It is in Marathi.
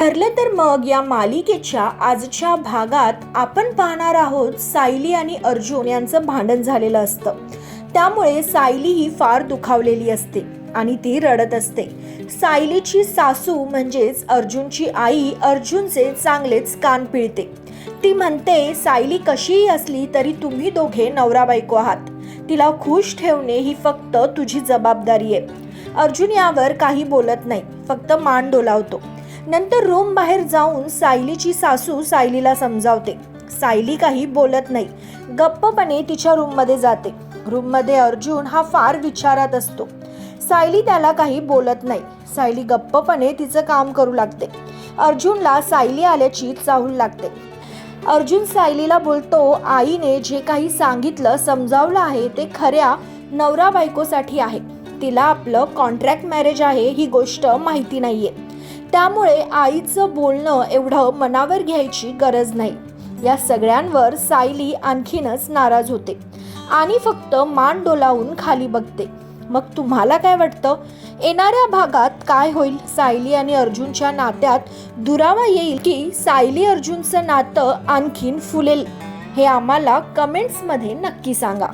ठरलं तर मग या मालिकेच्या आजच्या भागात आपण पाहणार आहोत सायली आणि अर्जुन यांचं भांडण झालेलं असतं. त्यामुळे सायली ही फार दुखावलेली असते आणि ती रडत असते. सायलीची सासू म्हणजेच अर्जुनची आई अर्जुनचे चांगलेच कान पिळते. ती म्हणते सायली कशीही असली तरी तुम्ही दोघे नवरा बायको आहात. तिला खुश ठेवणे ही फक्त तुझी जबाबदारी आहे. अर्जुन यावर काही बोलत नाही फक्त मान डोलावतो. नंतर रूम बाहेर जाऊन सायलीची सासू सायलीला समजावते. सायली काही बोलत नाही. गप्पपणे तिच्या रूममध्ये जाते. रूममध्ये अर्जुन हा फार विचारात असतो. सायली त्याला काही बोलत नाही. सायली गप्पपणे तिचं काम करू लागते. अर्जुनला सायली आल्याची चाहूल लागते. अर्जुन सायलीला बोलतो आईने जे काही सांगितलं समजावलं आहे ते खऱ्या नवरा बायकोसाठी आहे. तिला आपलं कॉन्ट्रॅक्ट मॅरेज आहे ही गोष्ट माहिती नाहीये. त्यामुळे आईचं बोलणं एवढं मनावर घ्यायची गरज नाही. या सगळ्यांवर सायली आणखीनच नाराज होते. आणि फक्त मान डोलावून खाली बघते. मग तुम्हाला काय वाटतं? येणाऱ्या भागात काय होईल? सायली आणि अर्जुनच्या नात्यात दुरावा येईल की सायली अर्जुनचं नातं आणखीन फुलेल? हे आम्हाला कमेंट्समध्ये नक्की सांगा.